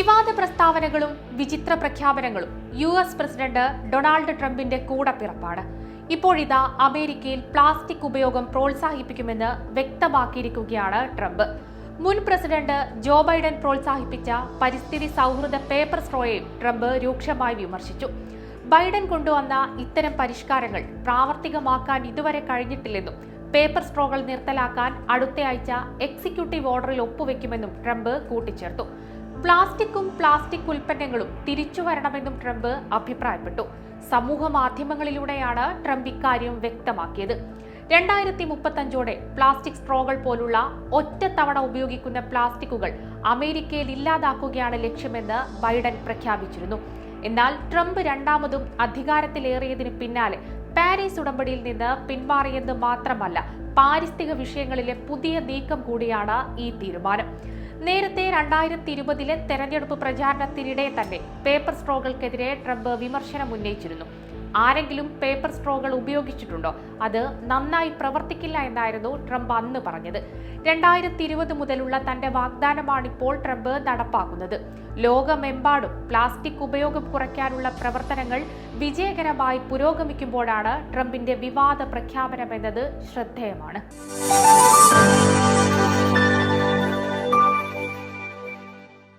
വിവാദ പ്രസ്താവനകളും വിചിത്ര പ്രഖ്യാപനങ്ങളും യു എസ് പ്രസിഡന്റ് ഡൊണാൾഡ് ട്രംപിന്റെ കൂടപ്പിറപ്പാണ്. ഇപ്പോഴിതാ അമേരിക്കയിൽ പ്ലാസ്റ്റിക് ഉപയോഗം പ്രോത്സാഹിപ്പിക്കുമെന്ന് വ്യക്തമാക്കിയിരിക്കുകയാണ് ട്രംപ്. മുൻ പ്രസിഡന്റ് ജോ ബൈഡൻ പ്രോത്സാഹിപ്പിച്ച പരിസ്ഥിതി സൗഹൃദ പേപ്പർ സ്ട്രോയെയും ട്രംപ് രൂക്ഷമായി വിമർശിച്ചു. ബൈഡൻ കൊണ്ടുവന്ന ഇത്തരം പരിഷ്കാരങ്ങൾ പ്രാവർത്തികമാക്കാൻ ഇതുവരെ കഴിഞ്ഞിട്ടില്ലെന്നും പേപ്പർ സ്ട്രോകൾ നിർത്തലാക്കാൻ അടുത്തയാഴ്ച എക്സിക്യൂട്ടീവ് ഓർഡറിൽ ഒപ്പുവെക്കുമെന്നും ട്രംപ് കൂട്ടിച്ചേർത്തു. പ്ലാസ്റ്റിക്കും പ്ലാസ്റ്റിക് ഉൽപ്പന്നങ്ങളും തിരിച്ചു വരണമെന്നും ട്രംപ് അഭിപ്രായപ്പെട്ടു. സമൂഹ മാധ്യമങ്ങളിലൂടെയാണ് ട്രംപ് ഇക്കാര്യം വ്യക്തമാക്കിയത്. രണ്ടായിരത്തി മുപ്പത്തഞ്ചോടെ പ്ലാസ്റ്റിക് സ്ട്രോകൾ പോലുള്ള ഒറ്റ തവണ ഉപയോഗിക്കുന്ന പ്ലാസ്റ്റിക്കുകൾ അമേരിക്കയിൽ ഇല്ലാതാക്കുകയാണ് ലക്ഷ്യമെന്ന് ബൈഡൻ പ്രഖ്യാപിച്ചിരുന്നു. എന്നാൽ ട്രംപ് രണ്ടാമതും അധികാരത്തിലേറിയതിന് പിന്നാലെ പാരീസ് ഉടമ്പടിയിൽ നിന്ന് പിന്മാറിയെന്ന് മാത്രമല്ല പാരിസ്ഥിതിക വിഷയങ്ങളിലെ പുതിയ നീക്കം കൂടിയാണ് ഈ തീരുമാനം. നേരത്തെ രണ്ടായിരത്തി ഇരുപതിലെ തെരഞ്ഞെടുപ്പ് പ്രചാരണത്തിനിടെ തന്നെ പേപ്പർ സ്ട്രോകൾക്കെതിരെ ട്രംപ് വിമർശനം ഉന്നയിച്ചിരുന്നു. ആരെങ്കിലും പേപ്പർ സ്ട്രോകൾ ഉപയോഗിച്ചിട്ടുണ്ടോ? അത് നന്നായി പ്രവർത്തിക്കില്ല എന്നായിരുന്നു ട്രംപ് അന്ന് പറഞ്ഞത്. രണ്ടായിരത്തി ഇരുപത് മുതലുള്ള തന്റെ വാഗ്ദാനമാണിപ്പോൾ ട്രംപ് നടപ്പാക്കുന്നത്. ലോകമെമ്പാടും പ്ലാസ്റ്റിക് ഉപയോഗം കുറയ്ക്കാനുള്ള പ്രവർത്തനങ്ങൾ വിജയകരമായി പുരോഗമിക്കുമ്പോഴാണ് ട്രംപിന്റെ വിവാദ പ്രഖ്യാപനമെന്നത് ശ്രദ്ധേയമാണ്.